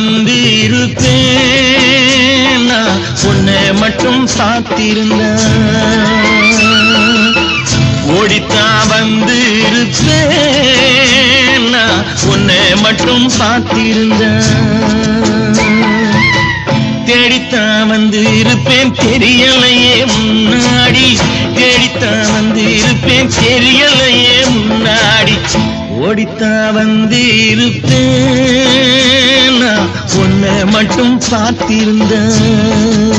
வந்திருப்பேன் நான் உன்னை மட்டும் சாத்திருந்த ஓடித்தான் வந்து இருப்பேன் நான் உன்னை மட்டும் சாத்திருந்த தேடித்தான் வந்து இருப்பேன் தெரியலையே முன்னாடி. தேடித்தான் வந்து இருப்பேன் தெரியலையே முன்னாடி. ஓடித்தான் வந்து இருப்பேன் மட்டும் பார்த்திருந்தேன்